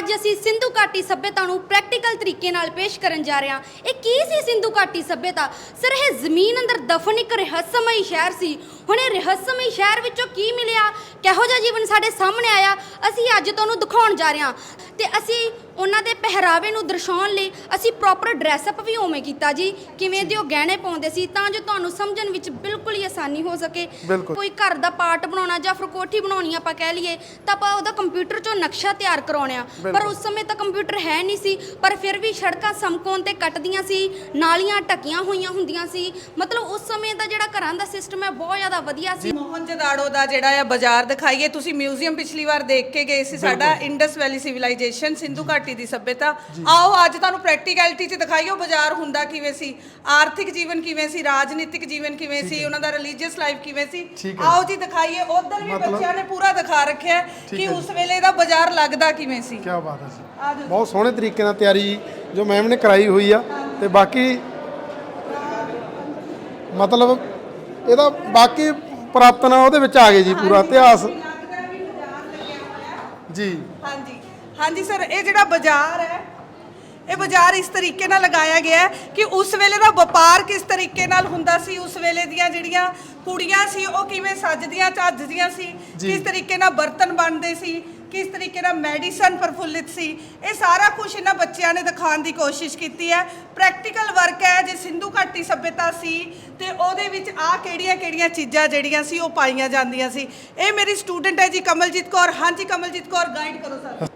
ਅੱਜ ਅਸੀਂ ਸਿੰਧੂ ਘਾਟੀ ਸਭਿਅਤਾ ਨੂੰ ਪ੍ਰੈਕਟੀਕਲ ਤਰੀਕੇ ਨਾਲ ਪੇਸ਼ ਕਰਨ ਜਾ ਰਹੇ ਹਾਂ। ਇਹ ਕੀ ਸੀ ਸਿੰਧੂ ਘਾਟੀ ਸਭਿਅਤਾ? ਸਰ, ਇਹ ਜ਼ਮੀਨ ਅੰਦਰ ਦਫਨ ਇੱਕ ਰਹੱਸਮਈ ਸ਼ਹਿਰ ਸੀ। ਹੁਣ ਇਹ ਰਹੱਸਮਈ ਸ਼ਹਿਰ ਵਿੱਚੋਂ ਕੀ ਮਿਲਿਆ? ਕਿਹੋ ਜਿਹਾ ਜੀਵਨ ਸਾਡੇ ਸਾਹਮਣੇ ਆਇਆ? ਅਸੀਂ ਅੱਜ ਤੁਹਾਨੂੰ ਦਿਖਾਉਣ ਜਾ ਰਹੇ ਹਾਂ। ਤੇ ਅਸੀਂ ਉਹਨਾਂ ਦੇ ਪਹਿਰਾਵੇ ਨੂੰ ਦਰਸਾਉਣ ਲਈ ਅਸੀਂ ਪ੍ਰੋਪਰ ਡਰੈਸ ਅਪ ਵੀ ਉਵੇਂ ਕੀਤਾ ਜੀ। ਕਿਵੇਂ ਦੇ ਉਹ ਗਹਿਣੇ ਪਾਉਂਦੇ ਸੀ ਤਾਂ ਜੋ ਤੁਹਾਨੂੰ ਸਮਝਣ ਵਿੱਚ ਬਿਲਕੁਲ ਹੀ ਆਸਾਨੀ ਹੋ ਸਕੇ। ਬਿਲਕੁਲ। ਕੋਈ ਘਰ ਦਾ ਪਾਰਟ ਬਣਾਉਣਾ ਜਾਂ ਫਿਰ ਕੋਠੀ ਬਣਾਉਣੀ ਆਪਾਂ ਕਹਿ ਲਈਏ ਤਾਂ ਆਪਾਂ ਉਹਦਾ ਕੰਪਿਊਟਰ 'ਚੋਂ ਨਕਸ਼ਾ ਤਿਆਰ ਕਰਾਉਣੇ ਪਰ ਬਿਲਕੁਲ। ਉਸ ਸਮੇਂ ਤਾਂ ਕੰਪਿਊਟਰ ਹੈ ਨਹੀਂ ਸੀ ਪਰ ਫਿਰ ਵੀ ਸੜਕਾਂ ਸਮਕੋਣ ਤੇ ਕੱਟਦੀਆਂ ਸੀ ਨਾਲੀਆਂ ਢੱਕੀਆਂ ਹੋਈਆਂ ਹੁੰਦੀਆਂ ਸੀ। ਮਤਲਬ ਉਸ ਸਮੇਂ ਦਾ ਜਿਹੜਾ ਘਰਾਂ ਦਾ ਸਿਸਟਮ ਹੈ ਬਹੁਤ ਜ਼ਿਆਦਾ ਵਧੀਆ ਸੀ। ਮੋਹਨਜਦਾੜੋ ਦਾ ਜਿਹੜਾ ਆ ਬਾਜ਼ਾਰ ਦਿਖਾਈਏ ਤੁਸੀਂ ਮਿਊਜ਼ੀਅਮ ਪਿਛਲੀ ਵਾਰ ਦੇਖ ਕੇ ਗਏ ਸੀ ਸਾਡਾ ਇੰਡਸ ਵੈਲੀ ਸਿਵਲਾਈਜੇਸ਼ਨ ਸਿੰਧੂ ਘਾਟੀ ਦੀ ਸਭਿਅਤਾ। ਆਓ ਅੱਜ ਤੁਹਾਨੂੰ ਪ੍ਰੈਕਟੀਕੈਲਿਟੀ 'ਚ ਦਿਖਾਈਏ ਉਹ ਬਾਜ਼ਾਰ ਹੁੰਦਾ ਕਿਵੇਂ ਸੀ ਆਰਥਿਕ ਜੀਵਨ ਕਿਵੇਂ ਸੀ ਰਾਜਨੀਤਿਕ ਜੀਵਨ ਕਿਵੇਂ ਸੀ ਉਹਨਾਂ ਦਾ ਰਿਲੀਜੀਅਸ ਲਾਈਫ ਕਿਵੇਂ ਸੀ। ਆਓ ਜੀ ਦਿਖਾਈਏ ਉਧਰ ਵੀ ਬੱਚਿਆਂ ਨੇ ਪੂਰਾ ਦਿਖਾ ਰੱਖਿਆ ਕਿ ਉਸ ਵੇਲੇ ਦਾ ਬਾਜ਼ਾਰ ਲੱਗਦਾ ਕਿਵੇਂ ਸੀ। ਕੀ ਬਾਤ ਹੈ। ਬਹੁਤ ਸੋਹਣੇ ਤਰੀਕੇ ਨਾਲ ਤਿਆਰੀ ਜੋ ਮੈਮ ਨੇ ਕਰਾਈ ਹੋਈ ਆ। ਤੇ ਬਾਕੀ ਮਤਲਬ ਇਹਦਾ ਬਾਕੀ ਪੁਰਾਤਨ ਉਹਦੇ ਵਿੱਚ ਆ ਗਏ ਜੀ ਪੂਰਾ ਇਤਿਹਾਸ। ਜੀ। ਹਾਂਜੀ। ਹਾਂਜੀ ਸਰ ਇਹ ਜਿਹੜਾ ਬਾਜ਼ਾਰ ਹੈ ਇਹ ਬਾਜ਼ਾਰ ਇਸ ਤਰੀਕੇ ਨਾਲ ਲਗਾਇਆ ਗਿਆ ਹੈ ਕਿ ਉਸ ਵੇਲੇ ਦਾ ਵਪਾਰ ਕਿਸ ਤਰੀਕੇ ਨਾਲ ਹੁੰਦਾ ਸੀ ਉਸ ਵੇਲੇ ਦੀਆਂ ਜਿਹੜੀਆਂ ਕੁੜੀਆਂ ਸੀ ਉਹ ਕਿਵੇਂ ਸੱਜਦੀਆਂ ਚੱਜਦੀਆਂ ਸੀ ਜੀ। ਕਿਸ ਤਰੀਕੇ ਨਾਲ ਬਰਤਨ ਬਣਦੇ ਸੀ ਕਿਸ ਤਰੀਕੇ ਨਾਲ ਮੈਡੀਸਨ ਪ੍ਰਫੁੱਲਿਤ ਸੀ ਇਹ ਸਾਰਾ ਕੁਝ ਇਹਨਾਂ ਬੱਚਿਆਂ ਨੇ ਦਿਖਾਉਣ ਦੀ ਕੋਸ਼ਿਸ਼ ਕੀਤੀ ਹੈ। ਪ੍ਰੈਕਟੀਕਲ ਵਰਕ ਹੈ ਜੇ ਸਿੰਧੂ ਘਾਟੀ ਸਭਿਅਤਾ ਸੀ ਤੇ ਉਹਦੇ ਵਿੱਚ ਆ ਕਿਹੜੀਆਂ ਕਿਹੜੀਆਂ ਚੀਜ਼ਾਂ ਜਿਹੜੀਆਂ ਸੀ ਉਹ ਪਾਈਆਂ ਜਾਂਦੀਆਂ ਸੀ। ਇਹ ਮੇਰੀ ਸਟੂਡੈਂਟ ਹੈ ਜੀ ਕਮਲਜੀਤ ਕੌਰ। ਹਾਂਜੀ ਕਮਲਜੀਤ ਕੌਰ ਗਾਈਡ ਕਰੋ ਸਰ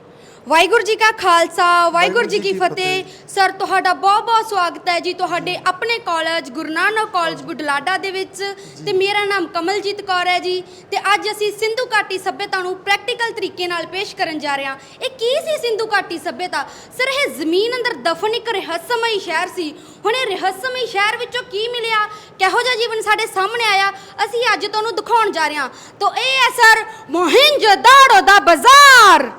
ਵਾਹਿਗੁਰੂ ਜੀ ਕਾ ਖਾਲਸਾ ਵਾਹਿਗੁਰੂ ਜੀ ਕੀ ਫਤਿਹ। ਸਰ ਤੁਹਾਡਾ ਬਹੁਤ ਬਹੁਤ ਸਵਾਗਤ ਹੈ ਜੀ। ਤੁਹਾਡੇ ਆਪਣੇ ਕਾਲਜ ਗੁਰੂ ਨਾਨਕ ਕਾਲਜ ਬੁਢਲਾਡਾ ਦੇ ਵਿੱਚ। ਤੇ ਮੇਰਾ ਨਾਮ ਕਮਲਜੀਤ ਕੌਰ ਹੈ ਜੀ। ਤੇ ਅੱਜ ਅਸੀਂ ਸਿੰਧੂ ਘਾਟੀ ਸੱਭਿਅਤਾ ਨੂੰ ਪ੍ਰੈਕਟੀਕਲ ਤਰੀਕੇ ਨਾਲ ਪੇਸ਼ ਕਰਨ ਜਾ ਰਹੇ ਹਾਂ। ਇਹ ਕੀ ਸੀ ਸਿੰਧੂ ਘਾਟੀ ਸੱਭਿਅਤਾ? ਸਰ ਇਹ ਜ਼ਮੀਨ ਅੰਦਰ ਦਫਨ ਇੱਕ ਰਹੱਸਮਈ ਸ਼ਹਿਰ ਸੀ। ਹੁਣ ਇਹ ਰਹੱਸਮਈ ਸ਼ਹਿਰ ਵਿੱਚੋਂ ਕੀ ਮਿਲਿਆ? ਕਿਹੋ ਜਿਹਾ ਜੀਵਨ ਸਾਡੇ ਸਾਹਮਣੇ ਆਇਆ? ਅਸੀਂ ਅੱਜ ਤੁਹਾਨੂੰ ਦਿਖਾਉਣ ਜਾ ਰਹੇ ਹਾਂ। ਤਾਂ ਇਹ ਹੈ ਸਰ ਮੋਹਿੰਜੋਦਾੜੋ ਦਾ ਬਾਜ਼ਾਰ।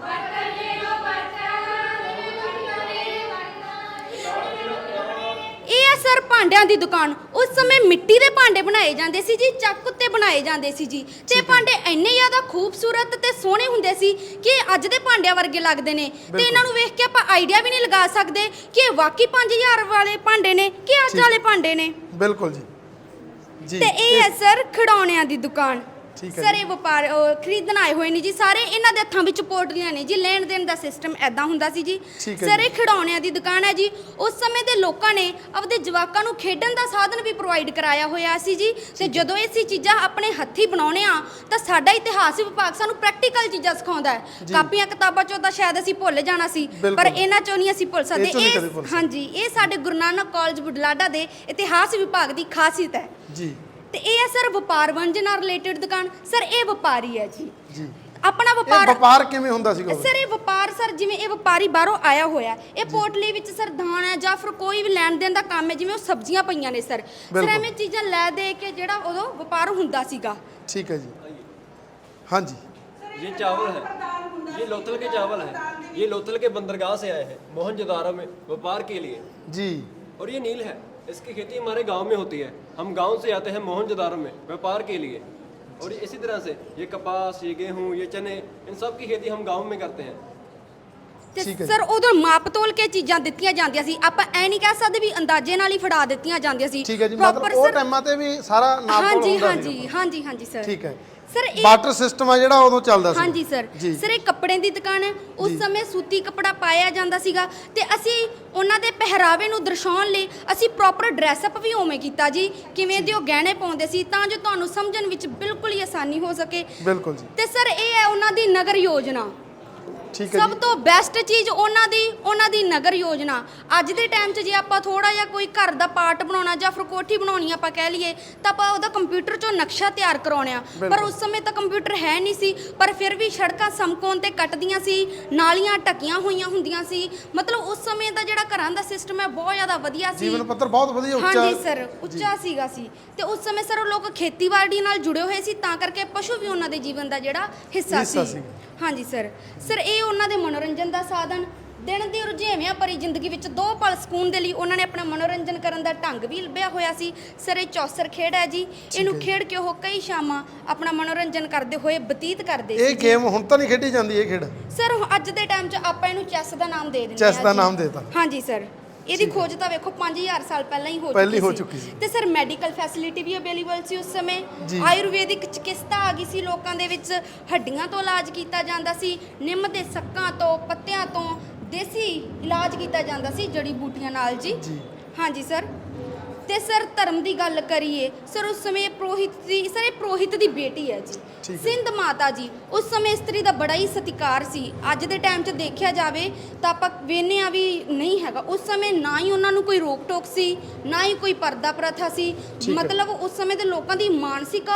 ਇਹ ਹੈ ਸਰ ਭਾਂਡਿਆਂ ਦੀ ਦੁਕਾਨ ਉਸ ਸਮੇਂ ਮਿੱਟੀ ਦੇ ਭਾਂਡੇ ਬਣਾਏ ਜਾਂਦੇ ਸੀ ਜੀ ਚੱਕ ਉੱਤੇ ਬਣਾਏ ਜਾਂਦੇ ਸੀ ਜੀ। ਤੇ ਭਾਂਡੇ ਇੰਨੇ ਜ਼ਿਆਦਾ ਖੂਬਸੂਰਤ ਤੇ ਸੋਹਣੇ ਹੁੰਦੇ ਸੀ ਕਿ ਅੱਜ ਦੇ ਭਾਂਡਿਆਂ ਵਰਗੇ ਲੱਗਦੇ ਨੇ। ਤੇ ਇਹਨਾਂ ਨੂੰ ਵੇਖ ਕੇ ਆਪਾਂ ਆਈਡੀਆ ਵੀ ਨਹੀਂ ਲਗਾ ਸਕਦੇ ਕਿ ਇਹ ਵਾਕਈ 5000 ਵਾਲੇ ਭਾਂਡੇ ਨੇ ਕਿ ਅੱਜ। ਵਾਲੇ ਭਾਂਡੇ ਨੇ। ਬਿਲਕੁਲ ਜੀ। ਜੀ ਤੇ ਇਹ ਹੈ ਸਰ ਖਿਡੌਣਿਆਂ ਦੀ ਦੁਕਾਨ। ਠੀਕ ਹੈ ਸਰ। ਇਹ ਵਪਾਰ ਅਹ, ਖਰੀਦਣ ਆਏ ਹੋਏ ਨੇ ਜੀ ਸਾਰੇ ਇਹਨਾਂ ਦੇ ਹੱਥਾਂ ਵਿੱਚ ਪੋਟਲੀਆਂ ਨੇ ਜੀ ਲੈਣ ਦੇਣ ਦਾ ਸਿਸਟਮ ਐਦਾਂ ਹੁੰਦਾ ਸੀ ਜੀ ਠੀਕ ਹੈ ਸਰ ਜੀ। ਇਹ ਖਿਡੌਣਿਆਂ ਦੀ ਦੁਕਾਨ ਹੈ ਜੀ ਉਸ ਸਮੇਂ ਦੇ ਲੋਕਾਂ ਨੇ ਆਪਦੇ ਜਵਾਕਾਂ ਨੂੰ ਖੇਡਣ ਦਾ ਸਾਧਨ ਵੀ ਪ੍ਰੋਵਾਈਡ ਕਰਾਇਆ ਹੋਇਆ ਸੀ ਜੀ ਤੇ ਜਦੋਂ ਇਹ ਸੀ ਚੀਜ਼ਾਂ ਆਪਣੇ ਹੱਥੀ ਬਣਾਉਣੇ ਆ ਤਾਂ ਸਾਡਾ ਇਤਿਹਾਸ ਵਿਭਾਗ ਸਾਨੂੰ ਪ੍ਰੈਕਟੀਕਲ ਚੀਜ਼ਾਂ ਸਿਖਾਉਂਦਾ ਹੈ ਜੀ। ਕਾਪੀਆਂ ਕਿਤਾਬਾਂ ਚੋਂ ਤਾਂ ਸ਼ਾਇਦ ਅਸੀਂ ਭੁੱਲ ਜਾਣਾ ਸੀ ਪਰ ਬਿਲਕੁਲ। ਇਹਨਾਂ ਚੋਂ ਨਹੀਂ ਅਸੀਂ ਭੁੱਲ ਸਕਦੇ ਚੋਂ ਨਹੀਂ ਕਦੇ ਭੁੱਲ ਸਕਦੇ। ਹਾਂਜੀ ਇਹ ਸਾਡੇ ਗੁਰੂ ਨਾਨਕ ਕਾਲਜ ਬੁਢਲਾਡਾ ਦੇ ਇਤਿਹਾਸ ਵਿਭਾਗ ਦੀ ਖਾਸੀਅਤ ਹੈ ਜੀ ਤੇ ਇਹ ਹੈ ਸਰ ਵਪਾਰ ਵਣਜ ਨਾਲ ਰਿਲੇਟਡ ਦੁਕਾਨ ਸਰ ਇਹ ਵਪਾਰੀ ਹੈ ਜੀ ਜੀ ਆਪਣਾ ਇਹ ਵਪਾਰ ਵਪਾਰ ਕਿਵੇਂ ਹੁੰਦਾ ਸੀਗਾ ਉਦੋਂ? ਸਰ ਇਹ ਵਪਾਰ ਸਰ ਜਿਵੇਂ ਇਹ ਵਪਾਰੀ ਬਾਹਰੋਂ ਆਇਆ ਹੋਇਆ ਹੈ। ਇਹ ਪੋਟਲੀ ਵਿੱਚ ਸਰ ਦਾਣ ਹੈ ਜਾਂ ਫਿਰ ਕੋਈ ਵੀ ਲੈਣ ਦੇਣ ਦਾ ਕੰਮ ਹੈ ਜਿਵੇਂ ਉਹ ਸਬਜ਼ੀਆਂ ਪਈਆਂ ਨੇ ਸਰ ਸਰ ਬਿਲਕੁਲ। ਐਵੇਂ ਚੀਜ਼ਾਂ ਲੈ ਦੇ ਕੇ ਜਿਹੜਾ ਉਦੋਂ ਵਪਾਰ ਹੁੰਦਾ ਸੀਗਾ ਠੀਕ ਹੈ ਜੀ ਹਾਂਜੀ ये चावल है ये लोथल के चावल है ये लोथल के बंदरगाह से आए हैं मोहनजोदारो में व्यापार के लिए ਜੀ और ये नील है इसकी खेती हमारे गांव में होती है हम गांव से आते हैं मोहनजोदारो में व्यापार के लिए और ये इसी तरह से ये कपास ये गेहूं ये चने इन सब की खेती हम गांव में करते हैं ਤੇ ਠੀਕ ਹੈ ਜੀ। ਸਰ ਉਦੋਂ ਮਾਪ ਤੋਲ ਕੇ ਚੀਜ਼ਾਂ ਦਿੱਤੀਆਂ ਜਾਂਦੀਆਂ ਸੀ ਆਪਾਂ ਐ ਨਹੀਂ ਕਹਿ ਸਕਦੇ ਵੀ ਅੰਦਾਜ਼ੇ ਨਾਲ ਹੀ ਫੜਾ ਦਿੱਤੀਆਂ ਜਾਂਦੀਆਂ ਸੀ ਠੀਕ ਹੈ ਜੀ Proper ਮਤਲਬ ਉਹ sir- ਟਾਈਮਾਂ ਤੇ ਵੀ ਸਾਰਾ ਨਾਪ ਤੋਲ ਹਾਂਜੀ ਹੁੰਦਾ ਹਾਂਜੀ ਸੀਗਾ। ਹਾਂਜੀ ਹਾਂਜੀ ਸਰ ਠੀਕ ਹੈ ਸਰ ਇਹ ਵਾਟਰ ਸਿਸਟਮ ਆ ਜਿਹੜਾ ਉਦੋਂ ਚੱਲਦਾ ਸੀ। ਹਾਂਜੀ ਸਰ। ਜੀ। ਸਰ ਇਹ ਕੱਪੜੇ ਦੀ ਦੁਕਾਨ ਹੈ। ਉਸ ਜੀ। ਸਮੇਂ ਸੂਤੀ ਕੱਪੜਾ ਪਾਇਆ ਜਾਂਦਾ ਸੀਗਾ ਤੇ ਅਸੀਂ ਉਹਨਾਂ ਦੇ ਪਹਿਰਾਵੇ ਨੂੰ ਦਰਸਾਉਣ ਲਈ ਅਸੀਂ ਪ੍ਰੋਪਰ ਡਰੈਸ ਅਪ ਵੀ ਉਵੇਂ ਕੀਤਾ ਜੀ। ਕਿਵੇਂ ਦੇ ਉਹ ਗਹਿਣੇ ਪਾਉਂਦੇ ਸੀ ਤਾਂ ਜੋ ਤੁਹਾਨੂੰ ਸਮਝਣ ਵਿੱਚ ਬਿਲਕੁਲ ਹੀ ਆਸਾਨੀ ਹੋ ਸਕੇ। ਬਿਲਕੁਲ ਜੀ। ਤੇ ਸਰ ਇਹ ਹੈ ਉਹਨਾਂ ਦੀ ਨਗਰ ਯੋਜਨਾ। ਠੀਕ ਹੈ ਸਭ ਤੋਂ ਬੈਸਟ ਚੀਜ਼ ਉਹਨਾਂ ਦੀ ਉਹਨਾਂ ਦੀ ਨਗਰ ਯੋਜਨਾ। ਅੱਜ ਦੇ ਟਾਈਮ 'ਚ ਜੇ ਆਪਾਂ ਥੋੜਾ ਜਿਹਾ ਕੋਈ ਘਰ ਦਾ ਪਾਰਟ ਬਣਾਉਣਾ ਜਾਂ ਫਿਰ ਕੋਠੀ ਬਣਾਉਣੀ ਆਪਾਂ ਕਹਿ ਲਈਏ ਤਾਂ ਆਪਾਂ ਉਹਦਾ ਕੰਪਿਊਟਰ 'ਚੋਂ ਨਕਸ਼ਾ ਤਿਆਰ ਕਰਾਉਣੇ ਪਰ। ਉਸ ਸਮੇਂ ਤਾਂ ਕੰਪਿਊਟਰ ਹੈ ਨਹੀਂ ਸੀ ਪਰ ਫਿਰ ਵੀ ਸੜਕਾਂ ਸਮਕੋਣ ਤੇ ਕੱਟਦੀਆਂ ਸੀ ਨਾਲੀਆਂ ਢੱਕੀਆਂ ਹੋਈਆਂ ਹੁੰਦੀਆਂ ਸੀ। ਮਤਲਬ ਉਸ ਸਮੇਂ ਦਾ ਜਿਹੜਾ ਘਰਾਂ ਦਾ ਸਿਸਟਮ ਹੈ ਬਹੁਤ ਜ਼ਿਆਦਾ ਵਧੀਆ ਸੀ। ਜੀਵਨ ਪੱਧਰ ਬਹੁਤ ਵਧੀਆ ਉੱਚਾ ਹਾਂਜੀ ਸਰ ਉੱਚਾ ਸੀਗਾ ਸੀ। ਤੇ ਉਸ ਸਮੇਂ ਸਰ ਉਹ ਲੋਕ ਖੇਤੀਬਾੜੀ ਨਾਲ ਜੁੜੇ ਹੋਏ ਸੀ ਤਾਂ ਕਰਕੇ ਪਸ਼ੂ ਵੀ ਉਹਨਾਂ ਦੇ ਜੀਵਨ ਦਾ ਜਿਹੜਾ ਹਿੱਸਾ ਸੀ। ਹਾਂਜੀ ਸਰ ਸਰ ਇਹ ਉਹਨਾਂ ਦੇ ਮਨੋਰੰਜਨ ਦਾ ਸਾਧਨ। ਦਿਨ ਦੀ ਰੁਝੇਵਿਆਂ ਭਰੀ ਜ਼ਿੰਦਗੀ ਵਿੱਚ ਦੋ ਪਲ ਸਕੂਨ ਦੇ ਲਈ ਉਹਨਾਂ ਨੇ ਆਪਣਾ ਮਨੋਰੰਜਨ ਕਰਨ ਦਾ ਢੰਗ ਵੀ ਲੱਭਿਆ ਹੋਇਆ ਸੀ। ਸਰ ਇਹ ਚੌਸਰ ਖੇਡ ਹੈ ਜੀ। ਇਹਨੂੰ ਖੇਡ ਕੇ ਉਹ ਕਈ ਸ਼ਾਮਾਂ ਆਪਣਾ ਮਨੋਰੰਜਨ ਕਰਦੇ ਹੋਏ ਬਤੀਤ ਕਰਦੇ ਇਹ ਗੇਮ ਹੁਣ ਤਾਂ ਨਹੀਂ ਖੇਡੀ ਜਾਂਦੀ ਇਹ ਖੇਡ। ਸਰ ਅੱਜ ਦੇ ਟਾਈਮ 'ਚ ਆਪਾਂ ਇਹਨੂੰ ਚੈਸ ਦਾ ਨਾਮ ਦੇ ਦਿੰਦੇ ਚੈਸ ਹਾਂ ਦਾ ਜੀ। ਨਾਮ ਦੇਤਾ। ਹਾਂਜੀ ਸਰ ਇਹਦੀ ਖੋਜ ਤਾਂ ਵੇਖੋ 5000 ਸਾਲ ਪਹਿਲਾਂ ਹੀ ਹੋ ਪਹਿਲੀ ਹੋ ਚੁੱਕੀ ਸੀ। ਤੇ ਸਰ ਮੈਡੀਕਲ ਫੈਸਿਲਿਟੀ ਵੀ ਅਵੇਲੇਬਲ ਸੀ ਉਸ ਸਮੇਂ। ਆਯੁਰਵੈਦਿਕ ਚਿਕਿਤਸਾ ਆ ਗਈ ਸੀ ਲੋਕਾਂ ਦੇ ਵਿੱਚ ਹੱਡੀਆਂ ਤੋਂ ਇਲਾਜ ਕੀਤਾ ਜਾਂਦਾ ਸੀ ਨਿੰਮ ਦੇ ਸੱਕਾਂ ਤੋਂ ਪੱਤਿਆਂ ਤੋਂ ਦੇਸੀ ਇਲਾਜ ਕੀਤਾ ਜਾਂਦਾ ਸੀ ਜੜੀ ਬੂਟੀਆਂ ਨਾਲ ਜੀ। ਹਾਂਜੀ ਸਰ ਤੇ ਸਰ ਧਰਮ ਦੀ ਗੱਲ ਕਰੀਏ ਸਰ ਉਸ ਸਮੇਂ ਪ੍ਰੋਹਿਤ ਦੀ ਸਰ ਇਹ ਪ੍ਰੋਹਿਤ ਦੀ ਬੇਟੀ ਹੈ ਜੀ। ਸਿੰਧ ਮਾਤਾ ਜੀ ਉਸ ਸਮੇਂ ਇਸਤਰੀ ਦਾ ਬੜਾ ਹੀ ਸਤਿਕਾਰ ਸੀ। ਅੱਜ ਦੇ ਟਾਈਮ 'ਚ ਦੇਖਿਆ ਜਾਵੇ ਤਾਂ ਆਪਾਂ ਵੇਨੇ ਆ ਵੀ ਨਹੀਂ ਹੈਗਾ। ਉਸ ਸਮੇਂ ਨਾ ਹੀ ਉਹਨਾਂ ਨੂੰ ਕੋਈ ਰੋਕ ਟੋਕ ਸੀ ਨਾ ਹੀ ਕੋਈ ਪਰਦਾ ਪ੍ਰਥਾ ਸੀ। ਮਤਲਬ ਉਸ ਸਮੇਂ ਦੇ ਲੋਕਾਂ ਦੀ ਮਾਨਸਿਕ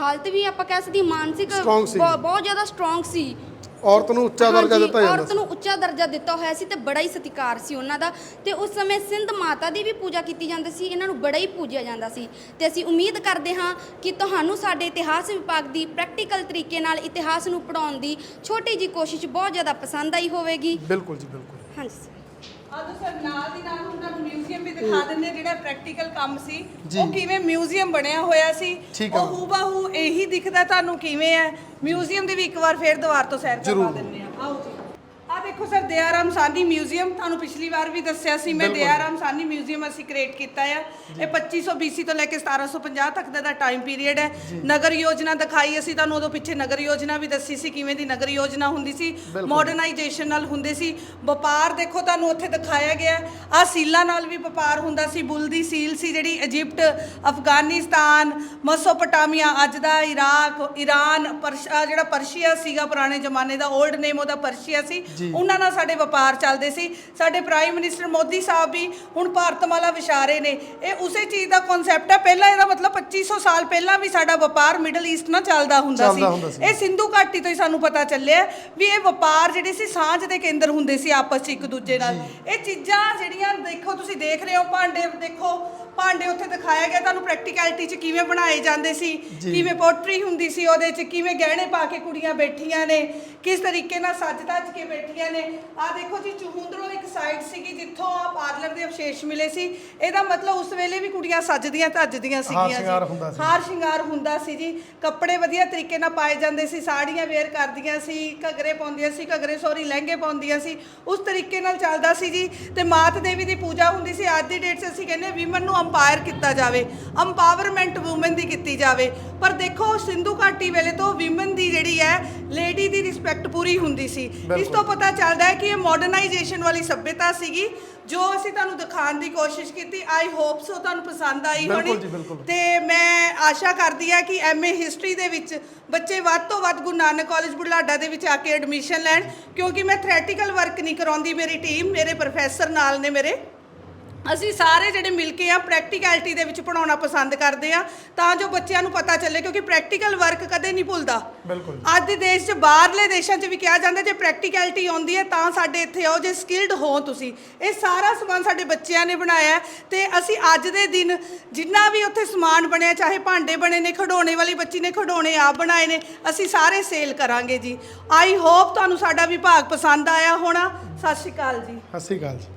ਹਾਲਤ ਵੀ ਆਪਾਂ ਕਹਿ ਸਕਦੇ ਮਾਨਸਿਕ ਬਹੁਤ ਜ਼ਿਆਦਾ ਸਟਰੋਂਗ ਸੀ। ਔਰਤ ਨੂੰ ਉੱਚਾ ਦਰਜਾ ਦਿੱਤਾ ਜਾਂਦਾ ਔਰਤ ਨੂੰ ਉੱਚਾ ਦਰਜਾ ਦਿੱਤਾ ਹੋਇਆ ਸੀ ਤੇ ਬੜਾ ਹੀ ਸਤਿਕਾਰ ਸੀ ਉਹਨਾਂ ਦਾ। ਤੇ ਉਸ ਸਮੇਂ ਸਿੰਧ ਮਾਤਾ ਦੀ ਵੀ ਪੂਜਾ ਕੀਤੀ ਜਾਂਦੀ ਸੀ ਇਹਨਾਂ ਨੂੰ ਬੜਾ ਹੀ ਪੂਜਿਆ ਜਾਂਦਾ ਸੀ। ਤੇ ਅਸੀਂ ਉਮੀਦ ਕਰਦੇ ਹਾਂ ਕਿ ਤੁਹਾਨੂੰ ਸਾਡੇ ਇਤਿਹਾਸ ਵਿਭਾਗ ਦੀ ਪ੍ਰੈਕਟੀਕਲ ਤਰੀਕੇ ਨਾਲ ਇਤਿਹਾਸ ਨੂੰ ਪੜਾਉਣ ਦੀ ਛੋਟੀ ਜੀ ਕੋਸ਼ਿਸ਼ ਬਹੁਤ ਜ਼ਿਆਦਾ ਪਸੰਦ ਆਈ ਹੋਵੇਗੀ। ਬਿਲਕੁਲ ਜੀ ਬਿਲਕੁਲ। ਹਾਂਜੀ ਸਰ ਨਾਲ ਦੀ ਨਾਲ ਹੁਣ ਤੁਹਾਨੂੰ ਮਿਊਜ਼ੀਅਮ ਵੀ ਦਿਖਾ ਦਿੰਦੇ ਹਾਂ, ਜਿਹੜਾ ਪ੍ਰੈਕਟੀਕਲ ਕੰਮ ਸੀ ਜੀ। ਉਹ ਕਿਵੇਂ ਮਿਊਜ਼ੀਅਮ ਬਣਿਆ ਹੋਇਆ ਸੀ ਠੀਕ ਆ। ਉਹ ਹੂਬਹੂ ਇਹੀ ਦਿਖਦਾ ਤੁਹਾਨੂੰ ਕਿਵੇਂ ਹੈ ਮਿਊਜ਼ੀਅਮ ਦੀ ਵੀ ਇੱਕ ਵਾਰ ਫੇਰ ਦੁਬਾਰ ਤੋਂ ਸੈਰ ਕਰਵਾ ਜ਼ਰੂਰ। ਦਿੰਦੇ ਆ ਆਓ ਜੀ ਦੇਖੋ ਸਰ ਦਿਆਰਾਮ ਸਾਨੀ ਮਿਊਜ਼ੀਅਮ ਤੁਹਾਨੂੰ ਪਿਛਲੀ ਵਾਰ ਵੀ ਦੱਸਿਆ ਸੀ ਮੈਂ। ਦਿਆਰਾਮ ਸਾਨੀ ਮਿਊਜ਼ੀਅਮ ਅਸੀਂ ਕ੍ਰੀਏਟ ਕੀਤਾ ਆ। ਇਹ 2500 BC ਤੋਂ ਲੈ ਕੇ 1750 ਤੱਕ ਦਾ ਟਾਈਮ ਪੀਰੀਅਡ ਹੈ। ਨਗਰ ਯੋਜਨਾ ਦਿਖਾਈ ਅਸੀਂ ਤੁਹਾਨੂੰ ਉਦੋਂ ਪਿੱਛੇ ਨਗਰ ਯੋਜਨਾ ਵੀ ਦੱਸੀ ਸੀ ਕਿਵੇਂ ਦੀ ਨਗਰ ਯੋਜਨਾ ਹੁੰਦੀ ਸੀ। ਮਾਡਰਨਾਈਜੇਸ਼ਨ ਨਾਲ ਹੁੰਦੇ ਸੀ। ਵਪਾਰ ਦੇਖੋ ਤੁਹਾਨੂੰ ਉੱਥੇ ਦਿਖਾਇਆ ਗਿਆ। ਆ ਸੀਲਾਂ ਨਾਲ ਵੀ ਵਪਾਰ ਹੁੰਦਾ ਸੀ। ਬੁੱਲ ਦੀ ਸੀਲ ਸੀ ਜਿਹੜੀ ਇਜਿਪਟ ਅਫਗਾਨਿਸਤਾਨ ਮਸੋਪਟਾਮੀਆ ਅੱਜ ਦਾ ਇਰਾਕ ਈਰਾਨ ਪਰਸ਼ ਜਿਹੜਾ ਪਰਸ਼ੀਆ ਸੀਗਾ ਪੁਰਾਣੇ ਜ਼ਮਾਨੇ ਦਾ 올ਡ ਨੇਮ ਉਹਦਾ ਪਰਸ਼ੀਆ ਸੀ। ਉਹਨਾਂ ਨਾਲ ਸਾਡੇ ਵਪਾਰ ਚੱਲਦੇ ਸੀ ਸਾਡੇ ਪ੍ਰਾਈਮ ਮਿਨਿਸਟਰ ਮੋਦੀ ਸਾਹਿਬ ਵੀ ਹੁਣ ਭਾਰਤਮਾਲਾ ਵਿਚਾਰੇ ਨੇ। ਇਹ ਉਸੇ ਚੀਜ਼ ਦਾ ਕਨਸੈਪਟ ਹੈ ਪਹਿਲਾਂ ਇਹਦਾ ਮਤਲਬ 2500 ਸਾਲ ਪਹਿਲਾਂ ਵੀ ਸਾਡਾ ਵਪਾਰ ਮਿਡਲ ਈਸਟ ਨਾਲ ਚੱਲਦਾ ਹੁੰਦਾ ਸੀ। ਇਹ ਸਿੰਧੂ ਘਾਟੀ ਤੋਂ ਹੀ ਸਾਨੂੰ ਪਤਾ ਚੱਲਿਆ ਵੀ ਇਹ ਵਪਾਰ ਜਿਹੜੇ ਸੀ ਸਾਂਝ ਦੇ ਕੇਂਦਰ ਹੁੰਦੇ ਸੀ ਆਪਸ 'ਚ ਇੱਕ ਦੂਜੇ ਨਾਲ। ਇਹ ਚੀਜ਼ਾਂ ਜਿਹੜੀਆਂ ਦੇਖੋ ਤੁਸੀਂ ਦੇਖ ਰਹੇ ਹੋ ਭਾਂਡੇ ਦੇਖੋ ਭਾਂਡੇ ਉੱਥੇ ਦਿਖਾਇਆ ਗਿਆ ਤੁਹਾਨੂੰ ਪ੍ਰੈਕਟੀਕੈਲਿਟੀ 'ਚ ਕਿਵੇਂ ਬਣਾਏ ਜਾਂਦੇ ਸੀ। ਕਿਵੇਂ ਪੋਟਰੀ ਹੁੰਦੀ ਸੀ ਉਹਦੇ 'ਚ ਕਿਵੇਂ ਗਹਿਣੇ ਪਾ ਕੇ ਕੁੜੀਆਂ ਬੈਠੀਆਂ ਨੇ ਕਿਸ ਤਰੀਕੇ ਨਾਲ ਸੱਜ ਧੱਜ ਕੇ ਬੈਠੀਆਂ ਨੇ। ਆ ਦੇਖੋ ਜੀ ਚੁਹੰਦਰੋਂ ਇੱਕ ਸਾਈਡ ਸੀਗੀ ਜਿੱਥੋਂ ਆ ਪਾਰਲਰ ਦੇ ਅਵਸ਼ੇਸ਼ ਮਿਲੇ ਸੀ। ਇਹਦਾ ਮਤਲਬ ਉਸ ਵੇਲੇ ਵੀ ਕੁੜੀਆਂ ਸੱਜਦੀਆਂ ਧੱਜਦੀਆਂ ਸੀਗੀਆਂ ਜੀ। ਹਾਰ ਸ਼ਿੰਗਾਰ ਹੁੰਦਾ ਸੀ ਜੀ। ਕੱਪੜੇ ਵਧੀਆ ਤਰੀਕੇ ਨਾਲ ਪਾਏ ਜਾਂਦੇ ਸੀ ਸਾੜੀਆਂ ਵੇਅਰ ਕਰਦੀਆਂ ਸੀ ਘੱਗਰੇ ਪਾਉਂਦੀਆਂ ਸੀ ਘੱਗਰੇ ਸੋਰੀ ਲਹਿੰਗੇ ਪਾਉਂਦੀਆਂ ਸੀ। ਉਸ ਤਰੀਕੇ ਨਾਲ ਚੱਲਦਾ ਸੀ ਜੀ। ਤੇ ਮਾਤ ਦੇਵੀ ਦੀ ਪੂਜਾ ਹੁੰਦੀ ਸੀ। ਅੱਜ ਦੀ ਡੇਟ 'ਚ ਅਸੀਂ ਕਹਿੰਦੇ ਵਿਮਨ ਨੂੰ ਅੰਪਾਇਰ ਕੀਤਾ ਜਾਵੇ ਅੰਪਾਵਰਮੈਂਟ ਔਮਨ ਦੀ ਕੀਤੀ ਜਾਵੇ। ਪਰ ਦੇਖੋ ਸਿੰਧੂ ਘਾਟੀ ਵੇਲੇ ਤੋਂ ਵਿਮਨ ਦੀ ਜਿਹੜੀ ਹੈ ਲੇਡੀ ਦੀ ਰਿਸਪੈਕਟ ਪੂਰੀ ਹੁੰਦੀ ਸੀ। ਇਸ। ਤੋਂ ਪਤਾ ਚੱਲਦਾ ਹੈ ਕਿ ਇਹ ਮਾਡਰਨਾਈਜੇਸ਼ਨ ਵਾਲੀ ਸਭਿਅਤਾ ਸੀਗੀ ਜੋ ਅਸੀਂ ਤੁਹਾਨੂੰ ਦਿਖਾਉਣ ਦੀ ਕੋਸ਼ਿਸ਼ ਕੀਤੀ। ਆਈ ਹੋਪ ਸੋ ਤੁਹਾਨੂੰ ਪਸੰਦ ਆਈ ਹੋਣੀ। ਤੇ ਮੈਂ ਆਸ਼ਾ ਕਰਦੀ ਆ ਕਿ ਐਮਏ ਹਿਸਟਰੀ ਦੇ ਵਿੱਚ ਬੱਚੇ ਵੱਧ ਤੋਂ ਵੱਧ ਗੁਰੂ ਨਾਨਕ ਕਾਲਜ ਬੁਢਲਾਡਾ ਦੇ ਵਿੱਚ ਆ ਕੇ ਐਡਮਿਸ਼ਨ ਲੈਣ ਕਿਉਂਕਿ ਮੈਂ ਥਿਓਰੈਟੀਕਲ ਵਰਕ ਨਹੀਂ ਕਰਾਉਂਦੀ ਮੇਰੀ ਟੀਮ ਮੇਰੇ ਪ੍ਰੋਫੈਸਰ ਨਾਲ ਨੇ ਮੇਰੇ। ਅਸੀਂ ਸਾਰੇ ਜਿਹੜੇ ਮਿਲ ਕੇ ਆ ਪ੍ਰੈਕਟੀਕੈਲਿਟੀ ਦੇ ਵਿੱਚ ਪੜਾਉਣਾ ਪਸੰਦ ਕਰਦੇ ਆ ਤਾਂ ਜੋ ਬੱਚਿਆਂ ਨੂੰ ਪਤਾ ਚੱਲੇ ਕਿਉਂਕਿ ਪ੍ਰੈਕਟੀਕਲ ਵਰਕ ਕਦੇ ਨਹੀਂ ਭੁੱਲਦਾ। ਬਿਲਕੁਲ। ਅੱਜ ਦੇ ਦੇਸ਼ 'ਚ ਬਾਹਰਲੇ ਦੇਸ਼ਾਂ 'ਚ ਵੀ ਕਿਹਾ ਜਾਂਦਾ ਜੇ ਪ੍ਰੈਕਟੀਕੈਲਿਟੀ ਆਉਂਦੀ ਹੈ ਤਾਂ ਸਾਡੇ ਇੱਥੇ ਆਓ ਜੇ ਸਕਿਲਡ ਹੋ ਤੁਸੀਂ। ਇਹ ਸਾਰਾ ਸਮਾਨ ਸਾਡੇ ਬੱਚਿਆਂ ਨੇ ਬਣਾਇਆ ਤੇ ਅਸੀਂ ਅੱਜ ਦੇ ਦਿਨ ਜਿੰਨਾ ਵੀ ਉੱਥੇ ਸਮਾਨ ਬਣਿਆ ਚਾਹੇ ਭਾਂਡੇ ਬਣੇ ਨੇ ਖਿਡੌਣੇ ਵਾਲੀ ਬੱਚੀ ਨੇ ਖਿਡੌਣੇ ਆਪ ਬਣਾਏ ਨੇ ਅਸੀਂ ਸਾਰੇ ਸੇਲ ਕਰਾਂਗੇ ਜੀ। ਆਈ ਹੋਪ ਤੁਹਾਨੂੰ ਸਾਡਾ ਵਿਭਾਗ ਪਸੰਦ ਆਇਆ ਹੋਣਾ। ਸਤਿ ਸ਼੍ਰੀ ਅਕਾਲ ਜੀ। ਸਤਿ ਸ਼੍ਰੀ ਅਕਾਲ ਜੀ।